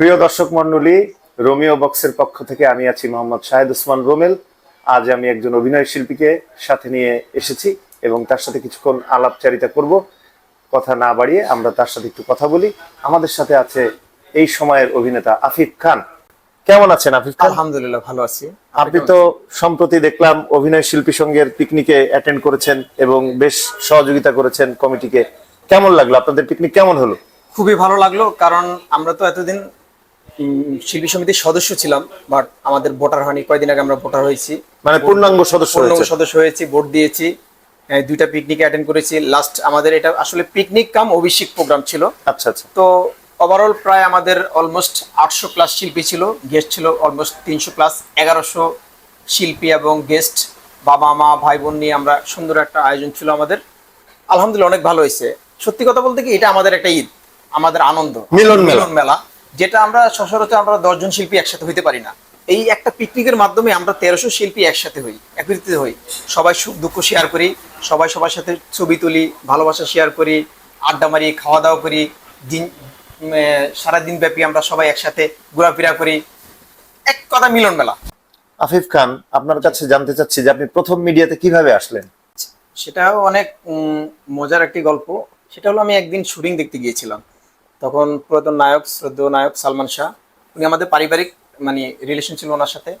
প্রিয় দর্শক মন্ডলী রোমিও বক্সের পক্ষ থেকে আমি আছি মোহাম্মদ শাহেদ ওসমান রোমেল। আজ আমি একজন অভিনয় শিল্পীকে সাথে নিয়ে এসেছি এবং তার সাথে কিছুক্ষণ আলাপচারিতা করব। কথা না বাড়িয়ে আমরা তার সাথে একটু কথা বলি। আমাদের সাথে আছে এই সময়ের অভিনেতা আফিফ খান। কেমন আছেন আফিফ খান? আলহামদুলিল্লাহ ভালো আছি। আপনি তো সম্প্রতি দেখলাম অভিনয় শিল্পী সঙ্গের পিকনিকে অ্যাটেন্ড করেছেন এবং বেশ সহযোগিতা করেছেন কমিটিকে। কেমন লাগল? আপনাদের পিকনিক কেমন হলো? খুবই ভালো লাগল কারণ আমরা তো এতদিন শিল্পী সমিতির সদস্য ছিলাম বাট আমাদের ভোটার হয়নি। কয়েকদিন আগে আমরা ভোটার হয়েছি। মানে পূর্ণাঙ্গ সদস্য পূর্ণাঙ্গ সদস্য হয়েছি ভোট দিয়েছি। দুইটা পিকনিকে অ্যাটেন্ড করেছি। লাস্ট আমাদের এটা আসলে পিকনিক কাম অভিষেক প্রোগ্রাম ছিল। আচ্ছা আচ্ছা। তো ওভারঅল প্রায় আমাদের অলমোস্ট আটশো প্লাস শিল্পী ছিল। গেস্ট ছিল অলমোস্ট তিনশো প্লাস এগারোশো শিল্পী এবং গেস্ট বাবা মা ভাই বোন নিয়ে আমরা সুন্দর একটা আয়োজন ছিল আমাদের। আলহামদুলিল্লাহ অনেক ভালো হয়েছে। সত্যি কথা বলতে কি এটা আমাদের একটা ঈদ আমাদের আনন্দ। মিলন মিলন মেলা। যেটা আমরা সচরাচর আমরা দশজন শিল্পী একসাথে হইতে পারি না। এই একটা পিকনিকের মাধ্যমে আমরা তেরোশো শিল্পী একসাথে হই একত্রিত হই। সবাই সুখ দুঃখ শেয়ার করি সবাই সবার সাথে ছবি তুলি ভালোবাসা শেয়ার করি আড্ডা মারি খাওয়া দাওয়া করি দিন সারাদিন ব্যাপী আমরা সবাই একসাথে ঘোরাফেরা করি। এক কথা মিলন মেলা। আফিফ খান আপনার কাছে জানতে চাচ্ছি যে আপনি প্রথম মিডিয়াতে কীভাবে আসলেন? সেটাও অনেক মজার একটি গল্প। সেটা হলো আমি একদিন শুটিং দেখতে গিয়েছিলাম। তখন পুরাতন নায়ক শ্রদ্ধেয় নায়ক সালমান শাহ উনি আমাদের পারিবারিক মানে রিলেশন ছিল ওনার সাথে।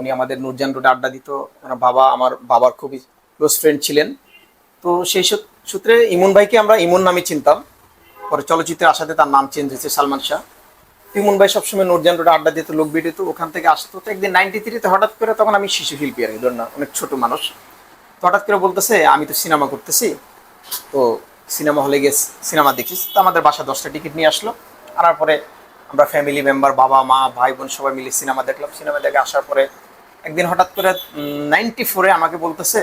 উনি আমাদের নুরজান রোডে আড্ডা দিত। ওনার বাবা আমার বাবার খুবই ক্লোজ ফ্রেন্ড ছিলেন। তো সেই সূত্রে ইমন ভাইকে আমরা ইমন নামে চিনতাম। পরে চলচ্চিত্রে আসাতে তার নাম চেঞ্জ হয়েছে সালমান শাহ। ইমন ভাই সবসময় নুরজান রোডে আড্ডা দিত লোক ভিডিও ওখান থেকে আসতো। তো একদিন নাইনটি থ্রিতে হঠাৎ করে তখন আমি শিশু শিল্পী আর কি, না অনেক ছোট মানুষ। তো হঠাৎ করে বলতেছে আমি তো সিনেমা করতেছি। তো সিনেমা হলে গিয়ে সিনেমা দেখিস। তো আমাদের বাসা দশটা টিকিট নিয়ে আসলো। আনার পরে আমরা ফ্যামিলি মেম্বার বাবা, মা, ভাই, বোন সবাই মিলে সিনেমা দেখলাম। সিনেমা দেখে আসার পরে একদিন হঠাৎ করে নাইনটি ফোরে আমাকে বলতেছে,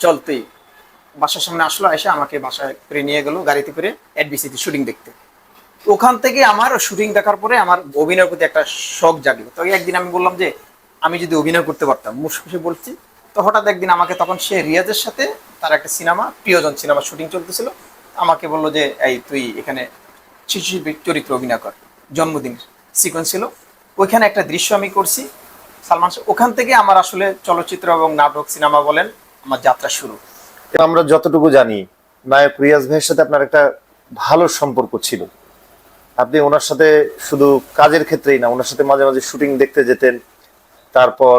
চল তুই বাসার সামনে আসলো, এসে আমাকে বাসায় করে নিয়ে গেলো গাড়িতে করে এডবিসিতে শুটিং দেখতে। ওখান থেকে আমার শুটিং দেখার পরে আমার অভিনয়ের প্রতি একটা শখ জাগলো। তো একদিন আমি বললাম যে, আমি যদি অভিনয় করতে পারতাম। মুসখুশে বলছি, তো হঠাৎ একদিন আমাকে, তখন সে রিয়াজের সাথে তার একটা সিনেমা, প্রিয়জন সিনেমা শুটিং চলতেছিল। আমাকে বলল যে, এই তুই এখানে শিশু চরিত্র অভিনয় কর। জন্মদিন সিকোয়েন্স ছিল। ওইখানে একটা দৃশ্য আমি করছি। সালমান ওখান থেকে আমার আসলে চলচ্চিত্র এবং নাটক সিনেমা বলেন, আমার যাত্রা শুরু। আমরা যতটুকু জানি, নায়ক রিয়াজ ভাইয়ের সাথে আপনার একটা ভালো সম্পর্ক ছিল। আপনি ওনার সাথে শুধু কাজের ক্ষেত্রেই না, ওনার সাথে মাঝে মাঝে শুটিং দেখতে যেতেন। তারপর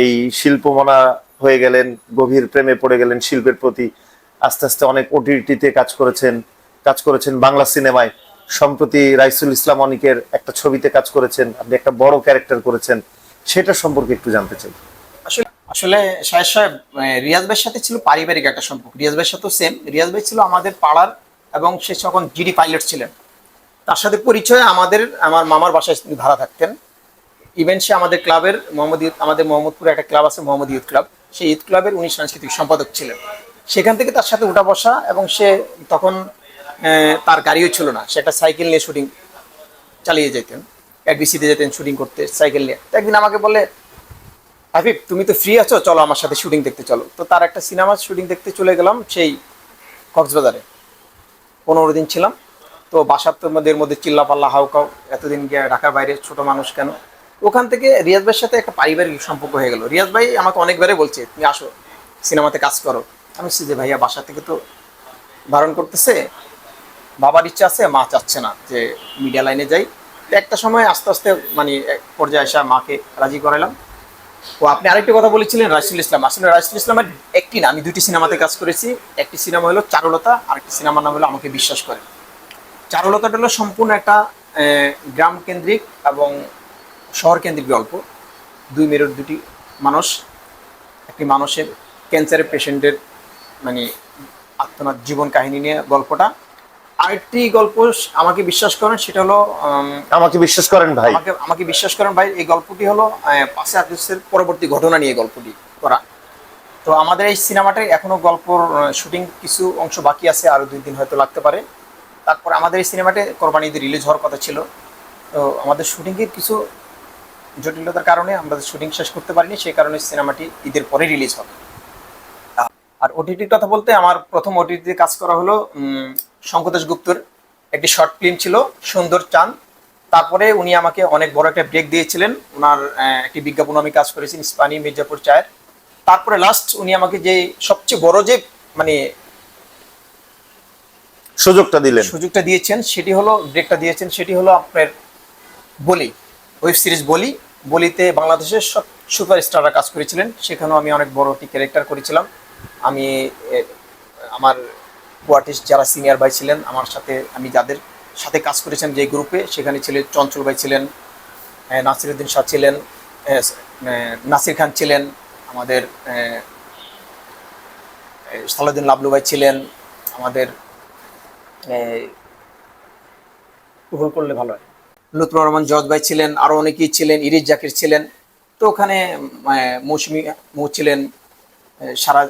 এই শিল্পমনা হয়ে গেলেন, গভীর প্রেমে পড়ে গেলেন শিল্পের প্রতি। আস্তে আস্তে অনেক ওটিটিতে কাজ করেছেন কাজ করেছেন বাংলা সিনেমায়। সম্প্রতি রাইসুল ইসলাম অনিকের একটা ছবিতে কাজ করেছেন, আপনি একটা বড় ক্যারেক্টার করেছেন, সেটা সম্পর্কে একটু জানতে চাই। আসলে আসলে শাহেদ সাহেব রিয়াজ ভাইয়ের সাথে ছিল পারিবারিক একটা সম্পর্ক। রিয়াজ ভাইয়ের সাথেও সেম রিয়াজ ভাই ছিল আমাদের পাড়ার এবং সে যখন জিডি পাইলট ছিলেন, তার সাথে পরিচয় আমাদের, আমার মামার বাসায় ভাড়া থাকতেন। ইভেন সে আমাদের ক্লাবের মোহাম্মদ আমাদের মোহাম্মদপুরে একটা ক্লাব আছে, মোহাম্মদ ইউথ ক্লাব সেই ইউথ ক্লাবের উনি সাংস্কৃতিক সম্পাদক ছিলেন। সেখান থেকে তার সাথে উঠা বসা এবং সে তখন তার গাড়িও ছিল না। সে একটা সাইকেল নিয়ে শুটিং চালিয়ে যেতেন। এডিসিতে যেতেন শুটিং করতে, সাইকেল নিয়ে। তো একদিন আমাকে বলে হাফিফ তুমি তো ফ্রি আছো, চলো আমার সাথে শুটিং দেখতে চলো। তো তার একটা সিনেমা শুটিং দেখতে চলে গেলাম সেই কক্সবাজারে। পনেরো দিন ছিলাম। তো বাসার মধ্যে মধ্যে চিল্লাপাল্লা হাউকাও এতদিন গিয়ে ঢাকার বাইরে ছোট মানুষ কেন? ওখান থেকে রিয়াজ ভাইয়ের সাথে একটা পারিবারিক সম্পর্ক হয়ে গেল। রিয়াজ ভাই আমাকে অনেকবারই বলছে, তুমি আসো, সিনেমাতে কাজ করো। আমি যে, ভাইয়া, বাসা থেকে তো বারণ করতেছে। বাবার ইচ্ছা আছে, মা চাচ্ছে না যে মিডিয়া লাইনে যাই। একটা সময় আস্তে আস্তে মানে এক পর্যায়ে আসা মাকে রাজি করালাম। ও আপনি আরেকটি কথা বলেছিলেন রাইসুল ইসলাম। আসলে রাইসুল ইসলামের একটি না, আমি দুটি সিনেমাতে কাজ করেছি। একটি সিনেমা হলো চারুলতা আর একটি সিনেমার নাম হলো আমাকে বিশ্বাস করে। চারুলতাটা হলো সম্পূর্ণ একটা গ্রাম কেন্দ্রিক এবং শহর কেন্দ্রিক গল্প। দুই মেরুর দুটি মানুষ একটি মানুষের ক্যান্সারের পেশেন্টের মানে আত্মনাথ জীবন কাহিনী নিয়ে গল্পটা। আরেকটি গল্প আমাকে বিশ্বাস করেন সেটা হলো আমাকে বিশ্বাস করেন ভাই। আমাকে আমাকে বিশ্বাস করেন ভাই এই গল্পটি হলো পাঁচই আগস্টের পরবর্তী ঘটনা নিয়ে গল্পটি করা। তো আমাদের এই সিনেমাটায় এখনও গল্পর শুটিং কিছু অংশ বাকি আছে আরও দুই দিন হয়তো লাগতে পারে। তারপর আমাদের এই সিনেমাটে কোরবানি ঈদে রিলিজ হওয়ার কথা ছিল। তো আমাদের শুটিংয়ের কিছু জটিলতার কারণে আমরা শুটিং শেষ করতে পারিনি সেই কারণে সিনেমাটি ঈদের পরে রিলিজ হবে। আর ওটিটির কথা বলতে আমার প্রথম ওটিটিতে কাজ করা হলো শঙ্কদেশ গুপ্তর একটি শর্ট ফিল্ম ছিল সুন্দর চাঁদ তারপরে উনি আমাকে অনেক বড় একটা ব্রেক দিয়েছিলেন। ওনার একটি বিজ্ঞাপন আমি কাজ করেছি ইস্পানি মির্জাপুর চায়ের। তারপরে লাস্ট উনি আমাকে যে সবচেয়ে বড় যে মানে সুযোগটা দিলেন। সুযোগটা দিয়েছেন সেটি হলো ব্রেকটা দিয়েছেন সেটি হলো আপনার বলি ওয়েব সিরিজ বলি। বলিতে বাংলাদেশের সব সুপারস্টাররা কাজ করেছিলেন, সেখানেও আমি অনেক বড় একটি ক্যারেক্টার করেছিলাম। আমি আমার কোয়ার্টিস্ট যারা সিনিয়র ভাই ছিলেন, আমার সাথে, আমি যাদের সাথে কাজ করেছেন যে গ্রুপে সেখানে ছিলেন চঞ্চল ভাই ছিলেন নাসিরুদ্দিন শাহ ছিলেন নাসির খান ছিলেন, আমাদের সালাউদ্দিন লাবলু ভাই ছিলেন, আমাদের করলে ভালো হয়। লুৎফর রহমান জজ ভাই ছিলেন আরও অনেকেই ছিলেন ইরিজ জাকির ছিলেন। তো ওখানে মৌসুমী মৌ ছিলেন সারা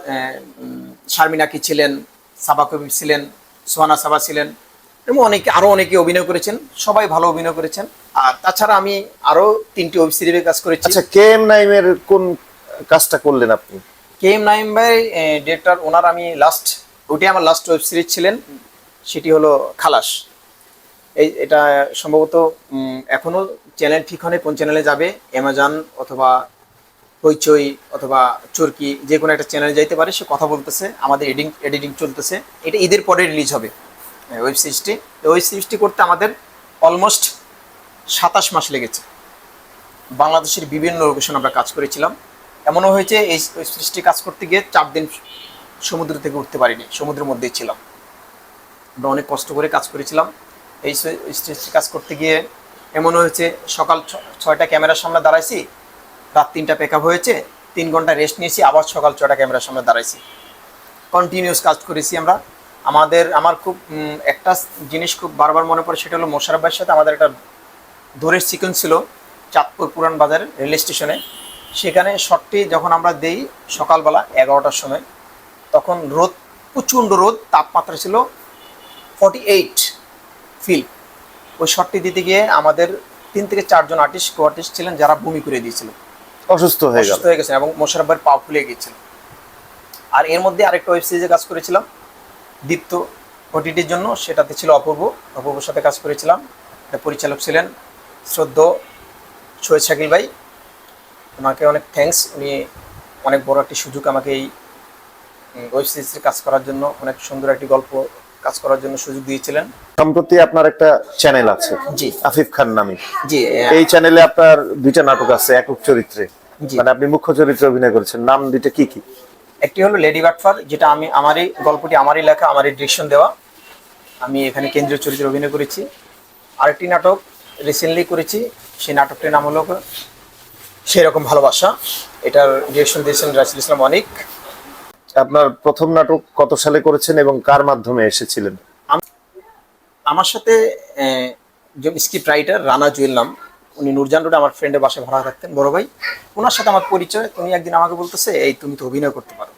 শারমিনাকি ছিলেন সাবা কবির ছিলেন সোহানা সাবা ছিলেন এবং অনেকে আরও অনেকে অভিনয় করেছেন সবাই ভালো অভিনয় করেছেন। আর তাছাড়া আমি আরও তিনটি ওয়েব সিরিজে কাজ করেছি। আচ্ছা কে এম নাইমের কোন কাজটা করলেন আপনি? কে এম নাইম ভাই ডিরেক্টর ওনার আমি লাস্ট ওইটাই আমার লাস্ট ওয়েব সিরিজ ছিলেন সেটি হলো খালাস। এই এটা সম্ভবত উম, এখনও চ্যানেল ঠিক হয়নি কোন চ্যানেলে যাবে অ্যামাজন অথবা হইচই অথবা চরকি যে কোনো একটা চ্যানেলে যাইতে পারে সে কথা বলতেছে আমাদের এডিটিং এডিটিং চলতেছে। এটা ঈদের পরে রিলিজ হবে ওয়েব সিরিজটি ওয়েব সিরিজটি করতে আমাদের অলমোস্ট সাতাশ মাস লেগেছে। বাংলাদেশের বিভিন্ন লোকেশন আমরা কাজ করেছিলাম। এমনও হয়েছে এই ওয়েব সিরিজটি কাজ করতে গিয়ে চার দিন সমুদ্র থেকে উঠতে পারিনি সমুদ্রের মধ্যেই ছিলাম। আমরা অনেক কষ্ট করে কাজ করেছিলাম। এই সে- কাজ করতে গিয়ে এমন হয়েছে, সকাল ছয়টা ক্যামেরার সামনে দাঁড়াইছি, রাত তিনটা পেক হয়েছে, তিন ঘণ্টা রেস্ট নিয়েছি, আবার সকাল ছয়টা ক্যামেরার সামনে দাঁড়াইছি। কন্টিনিউস কাজ করেছি আমরা। আমাদের, আমার খুব একটা জিনিস খুব বারবার মনে পড়ে, সেটা হলো মোশারফ ভাইয়ের সাথে আমাদের একটা দৌড়ের সিকোয়েন্স ছিল, চাঁদপুর পুরান বাজারের রেল স্টেশনে সেখানে শটটি যখন আমরা দেই সকালবেলা এগারোটার সময়, তখন রোদ, প্রচণ্ড রোদ, তাপমাত্রা ছিল ফর্টি এইট ফিল ওই শটটি দিতে গিয়ে আমাদের তিন থেকে চারজন আর্টিস্ট কো আর্টিস্ট ছিলেন যারা বমি করে দিয়েছিল। অসুস্থ হয়ে গেল। অসুস্থ হয়ে গেছেন এবং মোশারফ ভাইয়ের পা ফুলে গিয়েছিল। আর এর মধ্যে আরেকটা ওয়েব সিরিজে কাজ করেছিলাম দীপ্ত ওটিটির জন্য। সেটাতে ছিল অপূর্ব। অপূর্বর সাথে কাজ করেছিলাম। এটা পরিচালক ছিলেন শ্রদ্ধ সৈয়দ শাকিল ভাই। ওনাকে অনেক থ্যাঙ্কস উনি অনেক বড় একটি সুযোগ আমাকে এই ওয়েব সিরিজের কাজ করার জন্য অনেক সুন্দর একটি গল্প কাজ করার জন্য সুযোগ দিয়েছিলেন। সম্প্রতি আপনার একটা চ্যানেল আছে। জি। আফিফ খান নামে। জি এই চ্যানেলে আপনার দুইটা নাটক আছে একক চরিত্রে। মানে আপনি মুখ্য চরিত্রে অভিনয় করেছেন। নাম দুইটা কি কি? একটি হলো লেডি বাটফার যেটা আমি আমারই গল্পটি আমারই লেখা আমারই ডিরেকশন দেওয়া। আমি এখানে কেন্দ্রীয় চরিত্রে অভিনয় করেছি। আরেকটি নাটক রিসেন্টলি করেছি সেই নাটকটির নাম হলো সেরকম ভালোবাসা। এটার ডিরেকশন দিয়েছেন রাসুল ইসলাম অনিক। আপনার প্রথম নাটক কত সালে করেছেন এবং কার মাধ্যমে এসেছিলেন? আমার সাথে যে স্ক্রিপ্ট রাইটার রানা জুয়েল নাম। উনি নুরজান রোডে আমার ফ্রেন্ডের বাসায় ভাড়া থাকতেন বড় ভাই। ওনার সাথে আমার পরিচয় তুমি একদিন আমাকে বলতেছে এই তুমি তো অভিনয় করতে পারো।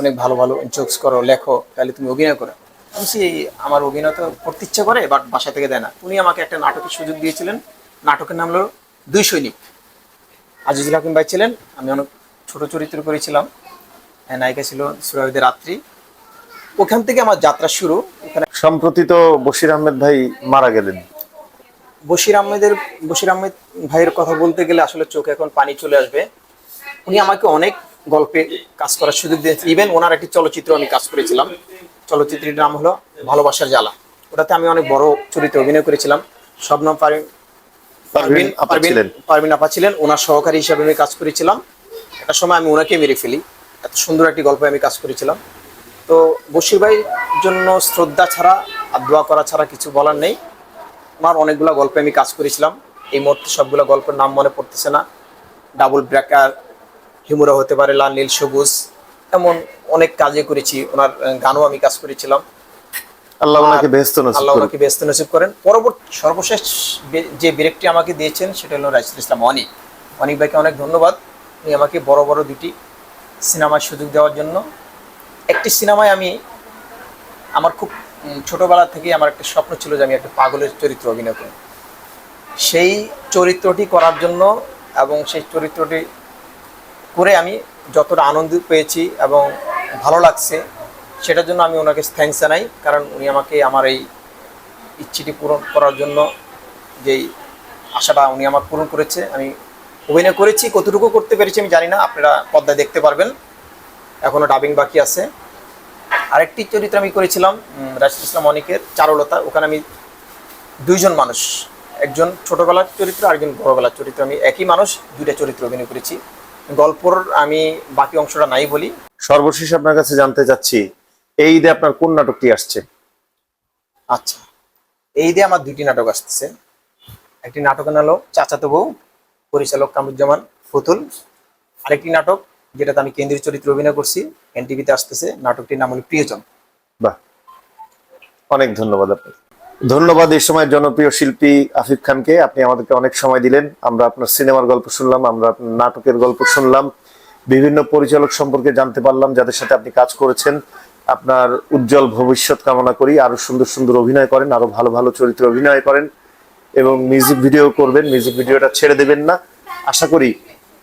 অনেক ভালো ভালো জোকস করো লেখো তাহলে তুমি অভিনয় করো। বলছি, আমার অভিনয় তো করতে ইচ্ছে করে বাট বাসা থেকে দেয় না। উনি আমাকে একটা নাটকের সুযোগ দিয়েছিলেন। নাটকের নাম হলো দুই সৈনিক। আজিজুল হাকিম ভাই ছিলেন আমি অনেক ছোট চরিত্র করেছিলাম। নায়িকা ছিল সুরাবিদের রাত্রি। ওখান থেকে আমার যাত্রা শুরু। ওখানে সম্প্রতি তো বশির আহমেদ ভাই মারা গেলেন। বশির আহমেদের বশির আহমেদ ভাইয়ের কথা বলতে গেলে আসলে চোখে এখন পানি চলে আসবে। উনি আমাকে অনেক গল্পে কাজ করার সুযোগ দিয়েছেন। ইভেন ওনার একটি চলচ্চিত্র আমি কাজ করেছিলাম। চলচ্চিত্রটির নাম হলো ভালোবাসার জ্বালা। ওটাতে আমি অনেক বড় চরিত্রে অভিনয় করেছিলাম। পারভিন ছিলেন। পারভিন আপা ছিলেন। ওনার সহকারী হিসাবে আমি কাজ করেছিলাম। একটা সময় আমি ওনাকে মেরে ফেলি। এত সুন্দর একটি গল্পে আমি কাজ করেছিলাম। তো বশির ভাইয়ের জন্য শ্রদ্ধা ছাড়া আর দোয়া করা ছাড়া কিছু বলার নেই। আমার অনেকগুলো গল্পে আমি কাজ করেছিলাম। এই মুহূর্তে সবগুলো গল্পের নাম মনে পড়তেছে না। ডাবল ব্রেকার হিমুরা হতে পারে লাল নীল সবুজ এমন অনেক কাজে করেছি। ওনার গানও আমি কাজ করেছিলাম। আল্লাহ ওনাকে নসিব আল্লাহ করুন ওনাকে ব্যস্ত নসিব করেন। পরবর্তী সর্বশেষ যে ব্রেকটি আমাকে দিয়েছেন সেটা হলো রাইসুল ইসলাম অনিক। অনিক ভাইকে অনেক ধন্যবাদ। উনি আমাকে বড় বড় দুটি সিনেমার সুযোগ দেওয়ার জন্য। একটি সিনেমায় আমি আমার খুব ছোটবেলা থেকে আমার একটা স্বপ্ন ছিল যে আমি একটা পাগলের চরিত্র অভিনয় করি সেই চরিত্রটি করার জন্য এবং সেই চরিত্রটি করে আমি যতটা আনন্দ পেয়েছি এবং ভালো লাগছে, সেটার জন্য আমি ওনাকে থ্যাঙ্কস জানাই। কারণ উনি আমাকে আমার এই ইচ্ছেটি পূরণ করার জন্য যেই আশাটা উনি আমার পূরণ করেছে, আমি অভিনয় করেছি কতটুকু করতে পেরেছি আমি জানি না আপনারা পর্দায় দেখতে পারবেন। এখনও ডাবিং বাকি আছে। আরেকটি চরিত্র আমি করেছিলাম রাশিদ ইসলাম অনিকের চারুলতা। ওখানে আমি দুইজন মানুষ একজন ছোটবেলার চরিত্র আর একজন বড়বেলার চরিত্র। আমি একই মানুষ দুইটা চরিত্র অভিনয় করেছি। গল্পর আমি বাকি অংশটা নাই বলি। সর্বশেষ আপনার কাছে জানতে চাচ্ছি এই ঈদে আপনার কোন নাটকটি আসছে? আচ্ছা এই ঈদে আমার দুইটি নাটক আসতেছে। একটি নাটকের নাম হলো চাচাতো বউ পরিচালক কামরুজ্জামান ফুতুল আরেকটি নাটক, যেটাতে আমি কেন্দ্রীয় চরিত্রে অভিনয় করছি, এনটিভিতে আসতেছে, নাটকটির নাম হলো প্রিয়জন। বাহ। অনেক ধন্যবাদ আপনাকে। ধন্যবাদ এই সময় জনপ্রিয় শিল্পী আফিফ খানকে। আপনি আমাদেরকে অনেক সময় দিলেন। আমরা আপনার সিনেমার গল্প শুনলাম, আমরা আপনার নাটকের গল্প শুনলাম, বিভিন্ন পরিচালক সম্পর্কে জানতে পারলাম, যাদের সাথে আপনি কাজ করেছেন। আপনার উজ্জ্বল ভবিষ্যৎ কামনা করি। আরও সুন্দর সুন্দর অভিনয় করেন, আরও ভালো ভালো চরিত্রে অভিনয় করেন। এবং মিউজিক ভিডিও করবেন মিউজিক ভিডিওটা ছেড়ে দেবেন না। আশা করি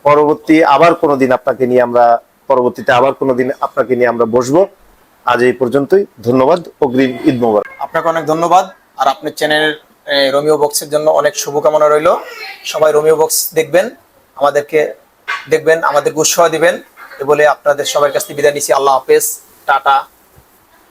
পরবর্তী আবার কোনো দিন আপনাকে নিয়ে আমরা, পরবর্তীতে আবার কোনোদিন আপনাকে নিয়ে আমরা বসবো। আজ এই পর্যন্তই, ধন্যবাদ, অগ্রিম ঈদ মোবারক। আপনাকে অনেক ধন্যবাদ, আর আপনার চ্যানেলের রোমিও বক্সের জন্য অনেক শুভকামনা রইল। সবাই রোমিও বক্স দেখবেন, আমাদেরকে দেখবেন, আমাদেরকে উৎসাহ দিবেন। এ বলে আপনাদের সবার কাছ থেকে বিদায় নিচ্ছি। আল্লাহ হাফেজ, টাটা।